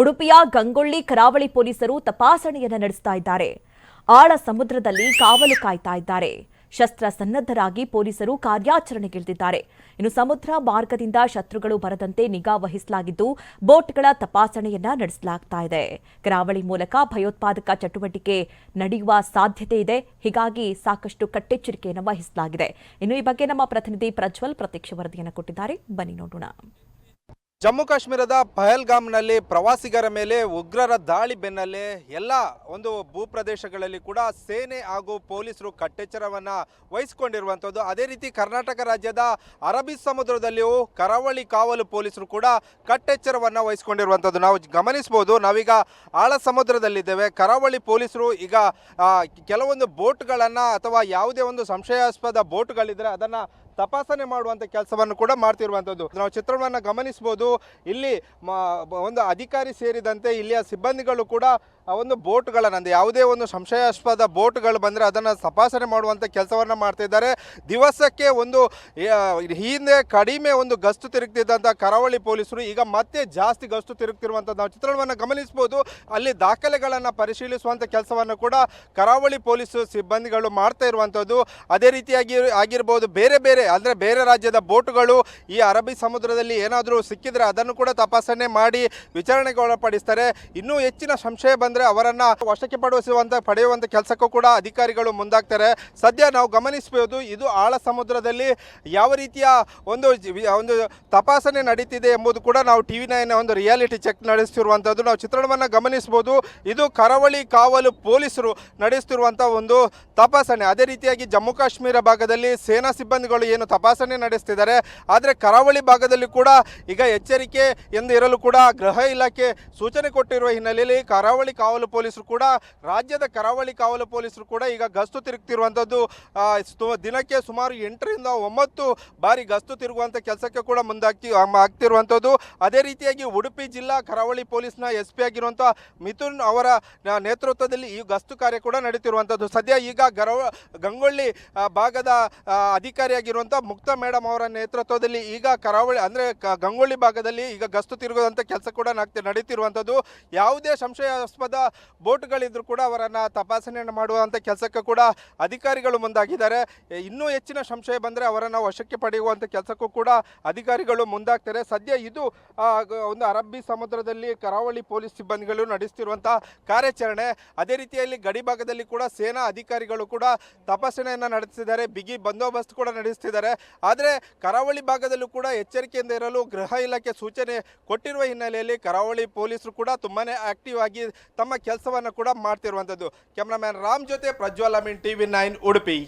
ಉಡುಪಿಯ ಗಂಗೊಳ್ಳಿ ಕರಾವಳಿ ಪೊಲೀಸರು ತಪಾಸಣೆಯನ್ನ ನಡೆಸ್ತಾ ಇದ್ದಾರೆ. ಆಳ ಸಮುದ್ರದಲ್ಲಿ ಕಾವಲು ಕಾಯ್ತಾ ಇದ್ದಾರೆ. ಶಸ್ತ್ರ ಸನ್ನದ್ಧರಾಗಿ ಪೊಲೀಸರು ಕಾರ್ಯಾಚರಣೆಗಿಳಿದಿದ್ದಾರೆ. ಇನ್ನು ಸಮುದ್ರ ಮಾರ್ಗದಿಂದ ಶತ್ರುಗಳು ಬರದಂತೆ ನಿಗಾ ವಹಿಸಲಾಗಿದ್ದು, ಬೋಟ್ಗಳ ತಪಾಸಣೆಯನ್ನ ನಡೆಸಲಾಗ್ತಾ ಇದೆ. ಕರಾವಳಿ ಮೂಲಕ ಭಯೋತ್ಪಾದಕ ಚಟುವಟಿಕೆ ನಡೆಯುವ ಸಾಧ್ಯತೆ ಇದೆ. ಹೀಗಾಗಿ ಸಾಕಷ್ಟು ಕಟ್ಟೆಚ್ಚರಿಕೆಯನ್ನು ವಹಿಸಲಾಗಿದೆ. ಇನ್ನು ಈ ಬಗ್ಗೆ ನಮ್ಮ ಪ್ರತಿನಿಧಿ ಪ್ರಜ್ವಲ್ ಪ್ರತ್ಯಕ್ಷ ವರದಿಯನ್ನು ಕೊಟ್ಟಿದ್ದಾರೆ. ಬನ್ನಿ ನೋಡೋಣ. ಜಮ್ಮು ಕಾಶ್ಮೀರದ ಪಹಲ್ಗಾಮ್ನಲ್ಲಿ ಪ್ರವಾಸಿಗರ ಮೇಲೆ ಉಗ್ರರ ದಾಳಿ ಬೆನ್ನಲ್ಲೇ ಎಲ್ಲ ಒಂದು ಭೂಪ್ರದೇಶಗಳಲ್ಲಿ ಕೂಡ ಸೇನೆ ಹಾಗೂ ಪೊಲೀಸರು ಕಟ್ಟೆಚ್ಚರವನ್ನು ವಹಿಸಿಕೊಂಡಿರುವಂಥದ್ದು. ಅದೇ ರೀತಿ ಕರ್ನಾಟಕ ರಾಜ್ಯದ ಅರಬ್ಬಿ ಸಮುದ್ರದಲ್ಲಿಯೂ ಕರಾವಳಿ ಕಾವಲು ಪೊಲೀಸರು ಕೂಡ ಕಟ್ಟೆಚ್ಚರವನ್ನು ವಹಿಸಿಕೊಂಡಿರುವಂಥದ್ದು. ನಾವು ಗಮನಿಸ್ಬೋದು ನಾವೀಗ ಆಳ ಸಮುದ್ರದಲ್ಲಿದ್ದೇವೆ. ಕರಾವಳಿ ಪೊಲೀಸರು ಈಗ ಕೆಲವೊಂದು ಬೋಟ್ಗಳನ್ನು ಅಥವಾ ಯಾವುದೇ ಒಂದು ಸಂಶಯಾಸ್ಪದ ಬೋಟ್ಗಳಿದ್ರೆ ಅದನ್ನು ತಪಾಸಣೆ ಮಾಡುವಂಥ ಕೆಲಸವನ್ನು ಕೂಡ ಮಾಡ್ತಿರುವಂಥದ್ದು. ನಾವು ಚಿತ್ರಣವನ್ನು ಗಮನಿಸ್ಬೋದು ಇಲ್ಲಿ ಒಂದು ಅಧಿಕಾರಿ ಸೇರಿದಂತೆ ಇಲ್ಲಿಯ ಸಿಬ್ಬಂದಿಗಳು ಕೂಡ ಒಂದು ಬೋಟ್ಗಳನ್ನು ಯಾವುದೇ ಒಂದು ಸಂಶಯಾಸ್ಪದ ಬೋಟ್ಗಳು ಬಂದರೆ ಅದನ್ನು ತಪಾಸಣೆ ಮಾಡುವಂಥ ಕೆಲಸವನ್ನು ಮಾಡ್ತಿದ್ದಾರೆ ದಿವಸಕ್ಕೆ ಒಂದು ಹಿಂದೆ ಕಡಿಮೆ ಒಂದು ಗಸ್ತು ತಿರುಗ್ತಿದ್ದಂಥ ಕರಾವಳಿ ಪೊಲೀಸರು ಈಗ ಮತ್ತೆ ಜಾಸ್ತಿ ಗಸ್ತು ತಿರುಗ್ತಿರುವಂಥದ್ದು ನಾವು ಚಿತ್ರಣವನ್ನು ಗಮನಿಸ್ಬೋದು ಅಲ್ಲಿ ದಾಖಲೆಗಳನ್ನು ಪರಿಶೀಲಿಸುವಂಥ ಕೆಲಸವನ್ನು ಕೂಡ ಕರಾವಳಿ ಪೊಲೀಸ್ ಸಿಬ್ಬಂದಿಗಳು ಮಾಡ್ತಾ ಇರುವಂಥದ್ದು ಅದೇ ರೀತಿಯಾಗಿ ಆಗಿರ್ಬೋದು ಬೇರೆ ಬೇರೆ, ಅಂದರೆ ಬೇರೆ ರಾಜ್ಯದ ಬೋಟ್ಗಳು ಈ ಅರಬ್ಬಿ ಸಮುದ್ರದಲ್ಲಿ ಏನಾದರೂ ಸಿಕ್ಕಿದ್ರೆ ಅದನ್ನು ಕೂಡ ತಪಾಸಣೆ ಮಾಡಿ ವಿಚಾರಣೆಗೆ ಒಳಪಡಿಸ್ತಾರೆ. ಇನ್ನೂ ಹೆಚ್ಚಿನ ಸಂಶಯ ಬಂದರೆ ಅವರನ್ನು ವಶಕ್ಕೆ ಪಡಿಸುವಂಥ ಪಡೆಯುವಂಥ ಕೆಲಸಕ್ಕೂ ಕೂಡ ಅಧಿಕಾರಿಗಳು ಮುಂದಾಗ್ತಾರೆ. ಸದ್ಯ ನಾವು ಗಮನಿಸಬಹುದು ಇದು ಆಳ ಸಮುದ್ರದಲ್ಲಿ ಯಾವ ರೀತಿಯ ಒಂದು ಒಂದು ತಪಾಸಣೆ ನಡೀತಿದೆ ಎಂಬುದು ಕೂಡ ನಾವು ಟಿ ವಿ ನೈನ್ ಒಂದು ರಿಯಾಲಿಟಿ ಚೆಕ್ ನಡೆಸ್ತಿರುವಂಥದ್ದು ನಾವು ಚಿತ್ರಣವನ್ನು ಗಮನಿಸಬಹುದು ಇದು ಕರಾವಳಿ ಕಾವಲು ಪೊಲೀಸರು ನಡೆಸ್ತಿರುವಂಥ ಒಂದು ತಪಾಸಣೆ. ಅದೇ ರೀತಿಯಾಗಿ ಜಮ್ಮು ಕಾಶ್ಮೀರ ಭಾಗದಲ್ಲಿ ಸೇನಾ ಸಿಬ್ಬಂದಿಗಳು ಏನು ತಪಾಸಣೆ ನಡೆಸ್ತಿದ್ದಾರೆ. ಆದರೆ ಕರಾವಳಿ ಭಾಗದಲ್ಲಿ ಕೂಡ ಈಗ ಎಚ್ಚರಿಕೆ ಎಂದು ಇರಲು ಕೂಡ ಗೃಹ ಇಲಾಖೆ ಸೂಚನೆ ಕೊಟ್ಟಿರುವ ಹಿನ್ನೆಲೆಯಲ್ಲಿ ಕರಾವಳಿ ಕಾವಲು ಪೊಲೀಸರು ಕೂಡ, ರಾಜ್ಯದ ಕರಾವಳಿ ಕಾವಲು ಪೊಲೀಸರು ಕೂಡ ಈಗ ಗಸ್ತು ತಿರುಗ್ತಿರುವಂಥದ್ದು ದಿನಕ್ಕೆ ಸುಮಾರು ಎಂಟರಿಂದ ಒಂಬತ್ತು ಬಾರಿ ಗಸ್ತು ತಿರುಗುವಂಥ ಕೆಲಸಕ್ಕೆ ಕೂಡ ಮುಂದಾಗ್ತಿ ಆಗ್ತಿರುವಂಥದ್ದು. ಅದೇ ರೀತಿಯಾಗಿ ಉಡುಪಿ ಜಿಲ್ಲಾ ಕರಾವಳಿ ಪೊಲೀಸ್ನ ಎಸ್ ಪಿ ಆಗಿರುವಂಥ ಮಿಥುನ್ ಅವರ ನೇತೃತ್ವದಲ್ಲಿ ಈ ಗಸ್ತು ಕಾರ್ಯ ಕೂಡ ನಡೀತಿರುವಂಥದ್ದು. ಸದ್ಯ ಈಗ ಗರವ ಗಂಗೊಳ್ಳಿ ಭಾಗದ ಅಧಿಕಾರಿಯಾಗಿರುವಂಥ ಮುಕ್ತ ಮೇಡಮ್ ಅವರ ನೇತೃತ್ವದಲ್ಲಿ ಈಗ ಕರಾವಳಿ, ಅಂದರೆ ಗಂಗೊಳ್ಳಿ ಭಾಗದಲ್ಲಿ ಈಗ ಗಸ್ತು ತಿರುಗುವಂಥ ಕೆಲಸ ಕೂಡ ನಗ್ತಿ- ನಡೀತಿರುವಂಥದ್ದು. ಯಾವುದೇ ಸಂಶಯಾಸ್ಪದ ಬೋಟ್ಗಳಿದ್ರು ಕೂಡ ಅವರನ್ನು ತಪಾಸಣೆಯನ್ನು ಮಾಡುವಂಥ ಕೆಲಸಕ್ಕೆ ಕೂಡ ಅಧಿಕಾರಿಗಳು ಮುಂದಾಗಿದ್ದಾರೆ. ಇನ್ನೂ ಹೆಚ್ಚಿನ ಸಂಶಯ ಬಂದರೆ ಅವರನ್ನು ವಶಕ್ಕೆ ಪಡೆಯುವಂಥ ಕೆಲಸಕ್ಕೂ ಕೂಡ ಅಧಿಕಾರಿಗಳು ಮುಂದಾಗ್ತಾರೆ. ಸದ್ಯ ಇದು ಒಂದು ಅರಬ್ಬಿ ಸಮುದ್ರದಲ್ಲಿ ಕರಾವಳಿ ಪೊಲೀಸ್ ಸಿಬ್ಬಂದಿಗಳು ನಡೆಸ್ತಿರುವಂಥ ಕಾರ್ಯಾಚರಣೆ. ಅದೇ ರೀತಿಯಲ್ಲಿ ಗಡಿ ಭಾಗದಲ್ಲಿ ಕೂಡ ಸೇನಾ ಅಧಿಕಾರಿಗಳು ಕೂಡ ತಪಾಸಣೆಯನ್ನು ನಡೆಸಿದ್ದಾರೆ ಬಿಗಿ ಬಂದೋಬಸ್ತ್ ಕೂಡ ನಡೆಸ್ತಿದ್ದಾರೆ. ಆದರೆ ಕರಾವಳಿ ಭಾಗದಲ್ಲೂ ಕೂಡ ಎಚ್ಚರಿಕೆಯಿಂದ ಇರಲು ಗೃಹ ಇಲಾಖೆ ಸೂಚನೆ ಕೊಟ್ಟಿರುವ ಹಿನ್ನೆಲೆಯಲ್ಲಿ ಕರಾವಳಿ ಪೊಲೀಸರು ಕೂಡ ತುಂಬಾ ಆಕ್ಟಿವ್ ಆಗಿ ತಮ್ಮ ಕೆಲಸವನ್ನು ಕೂಡ ಮಾಡ್ತಿರುವಂಥದ್ದು ಕ್ಯಾಮ್ರಾಮ್ಯಾನ್ ರಾಮ್ ಜೊತೆ ಪ್ರಜ್ವಲ್ ಅಮೀನ್, ಟಿವಿ ನೈನ್, ಉಡುಪಿ.